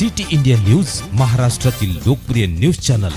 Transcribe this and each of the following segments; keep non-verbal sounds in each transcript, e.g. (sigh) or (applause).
City India news महाराष्ट्रातील लोकप्रिय news channel.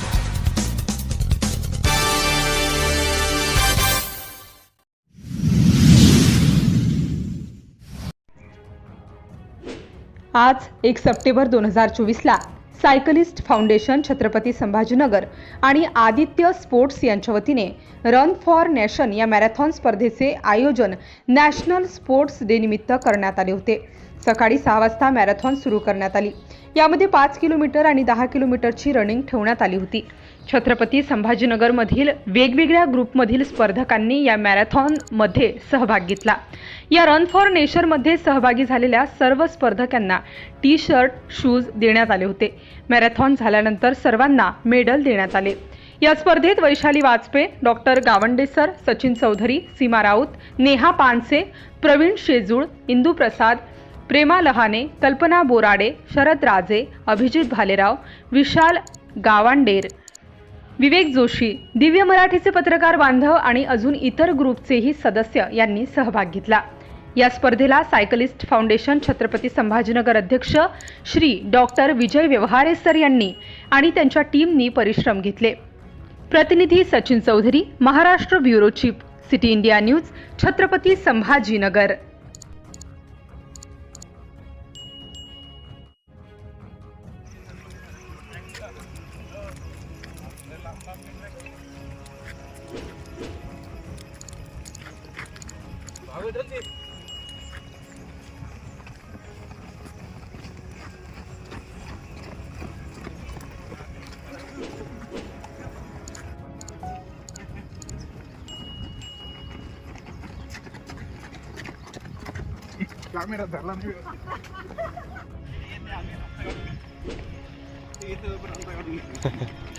आज एक सप्टेंबर दोन हजार चोवीसला सायकलिस्ट फाउंडेशन छत्रपती संभाजीनगर आणि आदित्य स्पोर्ट्स यांच्या वतीने रन फॉर नॅशन या मॅरेथॉन स्पर्धेचे आयोजन नॅशनल स्पोर्ट्स डे निमित्त करण्यात आले होते. सकाळी सहा वाजता मॅरेथॉन सुरू करण्यात आली. यामध्ये पाच किलोमीटर आणि दहा किलोमीटरची रनिंग ठेवण्यात आली होती. छत्रपती संभाजीनगरमधील वेगवेगळ्या ग्रुपमधील स्पर्धकांनी या मॅरेथॉनमध्ये सहभाग घेतला. या रन फॉर नेचरमध्ये सहभागी झालेल्या सर्व स्पर्धकांना टी शर्ट शूज देण्यात आले होते. मॅरेथॉन झाल्यानंतर सर्वांना मेडल देण्यात आले. या स्पर्धेत वैशाली वाजपेयी डॉक्टर गावंडेसर सचिन चौधरी सीमा राऊत नेहा पानसे प्रवीण शेजूळ इंदू प्रसाद प्रेमा लहाने कल्पना बोराडे शरद राजे अभिजित भालेराव विशाल गावांडेर विवेक जोशी दिव्य मराठीचे पत्रकार बांधव आणि अजून इतर ग्रुपचेही सदस्य यांनी सहभाग घेतला. या स्पर्धेला सायकलिस्ट फाउंडेशन छत्रपती संभाजीनगर अध्यक्ष श्री डॉक्टर विजय व्यवहारे सर यांनी आणि त्यांच्या टीमनी परिश्रम घेतले. प्रतिनिधी Sachin Chaudhari Maharashtra bureau chief City India News Chhatrapati Sambhajinagar. Bảo đến đi. Kamera terlalu. (laughs) धरला नाही (laughs)